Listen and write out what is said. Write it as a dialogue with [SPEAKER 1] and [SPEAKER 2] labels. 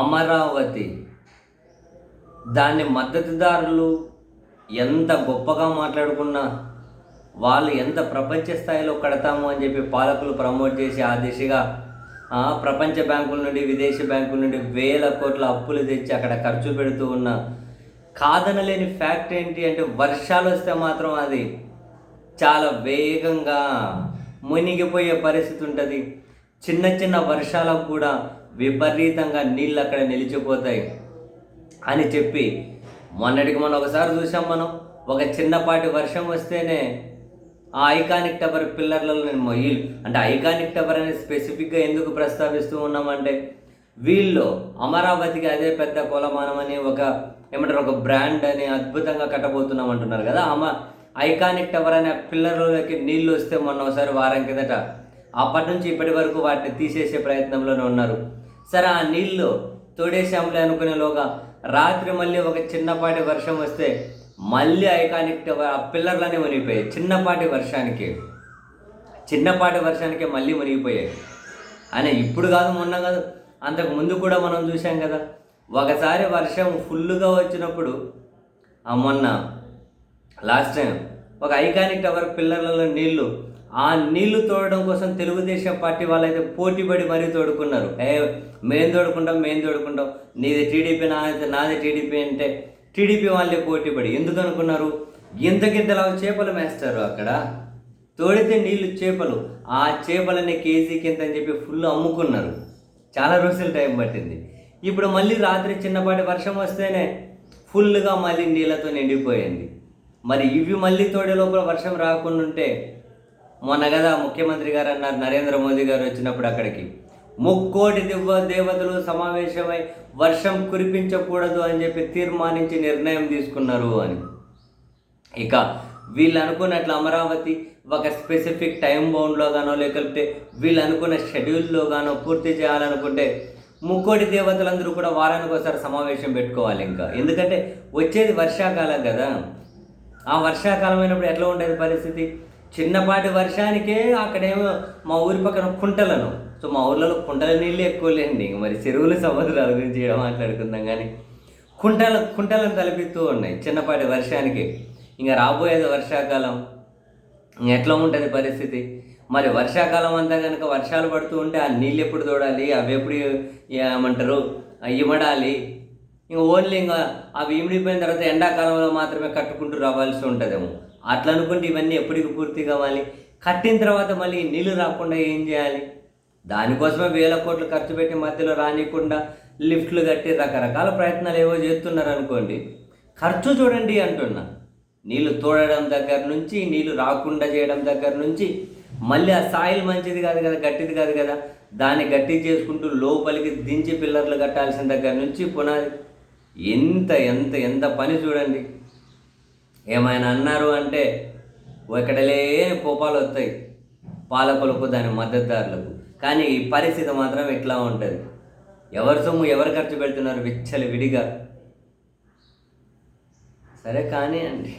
[SPEAKER 1] అమరావతి. దాన్ని మద్దతుదారులు ఎంత గొప్పగా మాట్లాడుకున్నా వాళ్ళు ఎంత ప్రపంచ స్థాయిలో కడతాము అని చెప్పి పాలకులు ప్రమోట్ చేసి ఆ దిశగా ప్రపంచ బ్యాంకుల నుండి విదేశీ బ్యాంకుల నుండి వేల కోట్ల అప్పులు తెచ్చి అక్కడ ఖర్చు పెడుతూ ఉన్న కాదనలేని ఫ్యాక్ట్ ఏంటి అంటే వర్షాలు వస్తే మాత్రం అది చాలా వేగంగా మునిగిపోయే పరిస్థితి ఉంటుంది. చిన్న చిన్న వర్షాలకు కూడా విపరీతంగా నీళ్ళు అక్కడ నిలిచిపోతాయి అని చెప్పి మొన్నటికి మనం ఒకసారి చూసాం మనం. ఒక చిన్నపాటి వర్షం వస్తేనే ఆ ఐకానిక్ టవర్ పిల్లర్లలో నేను మొయ్యిలు అంటే ఐకానిక్ టవర్ అనేది స్పెసిఫిక్గా ఎందుకు ప్రస్తావిస్తూ ఉన్నామంటే వీళ్ళు అమరావతికి అదే పెద్ద కొలమానం అని ఒక ఏమంటారు ఒక బ్రాండ్ అని అద్భుతంగా కట్టబోతున్నాం అంటున్నారు కదా. అమ ఐకానిక్ టవర్ అనే పిల్లర్లలోకి నీళ్ళు వస్తే మొన్న ఒకసారి వారం కిందట అప్పటి నుంచి ఇప్పటి వరకు వాటిని తీసేసే ప్రయత్నంలోనే ఉన్నారు. సరే ఆ నీళ్ళు తోడేశాంలే అనుకునేలోగా రాత్రి మళ్ళీ ఒక చిన్నపాటి వర్షం వస్తే మళ్ళీ ఐకానిక్ టవర్ ఆ పిల్లర్లనే మునిగిపోయాయి. చిన్నపాటి వర్షానికి. చిన్నపాటి వర్షానికే మళ్ళీ మునిగిపోయాయి. అని ఇప్పుడు కాదు మొన్న కాదు అంతకు ముందు కూడా మనం చూసాం కదా. ఒకసారి వర్షం ఫుల్గా వచ్చినప్పుడు ఆ మొన్న లాస్ట్ టైం ఒక ఐకానిక్ టవర్ పిల్లర్లలో నీళ్ళు ఆ నీళ్ళు తోడడం కోసం తెలుగుదేశం పార్టీ వాళ్ళైతే పోటీపడి మరీ తోడుకున్నారు. ఏ మేం తోడుకుంటాం మేం తోడుకుంటాం. నీది టీడీపీ నాది నాది టీడీపీ అంటే టీడీపీ వాళ్ళే పోటీపడి ఎందుకు అనుకున్నారు? ఇంతకింతలా చేపలు మేస్తారు అక్కడ. తోడితే నీళ్ళు చేపలు. ఆ చేపలని కేజీ కింద అని చెప్పి ఫుల్ అమ్ముకున్నారు. చాలా రోజులు టైం పట్టింది. ఇప్పుడు మళ్ళీ రాత్రి చిన్నపాటి వర్షం వస్తేనే ఫుల్గా మళ్ళీ నీళ్ళతో నిండిపోయింది. మరి ఇవి మళ్ళీ తోడే లోపల వర్షం రాకుండా ఉంటే మొన్న కదా ముఖ్యమంత్రి గారు అన్నారు నరేంద్ర మోదీ గారు వచ్చినప్పుడు అక్కడికి. ముక్కోటి దివ్వ దేవతలు సమావేశమై వర్షం కురిపించకూడదు అని చెప్పి తీర్మానించి నిర్ణయం తీసుకున్నారు అని. ఇక వీళ్ళు అనుకున్నట్లు అమరావతి ఒక స్పెసిఫిక్ టైం బౌండ్లో గానో లేకపోతే వీళ్ళు అనుకున్న షెడ్యూల్లో గానో పూర్తి చేయాలనుకుంటే ముక్కోటి దేవతలందరూ కూడా వారానికి ఒకసారి సమావేశం పెట్టుకోవాలి ఇంకా. ఎందుకంటే వచ్చేది వర్షాకాలం కదా. ఆ వర్షాకాలం అయినప్పుడు ఎట్లా ఉండేది పరిస్థితి? చిన్నపాటి వర్షానికే అక్కడేమో మా ఊరి పక్కన కుంటలను. సో మా ఊర్లలో కుంటల నీళ్ళు ఎక్కువ లేండి. ఇంక మరి చెరువులు సముద్రాల గురించి ఏడ మాట్లాడుకుందాం కానీ కుంటల కుంటలను తలపిస్తూ ఉన్నాయి చిన్నపాటి వర్షానికి. ఇంకా రాబోయేది వర్షాకాలం. ఇంక ఎట్లా ఉంటుంది పరిస్థితి? మరి వర్షాకాలం అంతా కనుక వర్షాలు పడుతూ ఉంటే ఆ నీళ్ళు ఎప్పుడు తోడాలి? అవి ఎప్పుడు ఏమంటారు? ఇమడాలి ఇంకా ఓన్లీ ఇంకా అవి ఇమిడిపోయిన తర్వాత ఎండాకాలంలో మాత్రమే కట్టుకుంటూ రావాల్సి ఉంటుందేమో. అట్లా అనుకుంటే ఇవన్నీ ఎప్పటికి పూర్తి కావాలి? కట్టిన తర్వాత మళ్ళీ నీళ్ళు రాకుండా ఏం చేయాలి? దానికోసమే వేల కోట్లు ఖర్చు పెట్టి మధ్యలో రానియకుండా లిఫ్ట్లు కట్టి రకరకాల ప్రయత్నాలు ఏవో చేస్తున్నారు అనుకోండి ఖర్చు చూడండి అంటున్నా. నీళ్ళు తోడడం దగ్గర నుంచి నీళ్ళు రాకుండా చేయడం దగ్గర నుంచి మళ్ళీ ఆ సాయిల్ మంచిది కాదు కదా గట్టిది కాదు కదా దాన్ని గట్టి చేసుకుంటూ లోపలికి దించి పిల్లర్లు కట్టాల్సిన దగ్గర నుంచి పునాది ఎంత ఎంత ఎంత పని చూడండి. ఏమైనా అన్నారు అంటే ఇక్కడ లేని కోపాలు వస్తాయి పాలకులకు దాని మద్దతుదారులకు. కానీ ఈ పరిస్థితి మాత్రం ఇట్లా ఉంటుంది? ఎవరి సొమ్ము ఎవరు ఖర్చు పెడుతున్నారు? విచ్చలు విడిగా సరే కానీ అండి.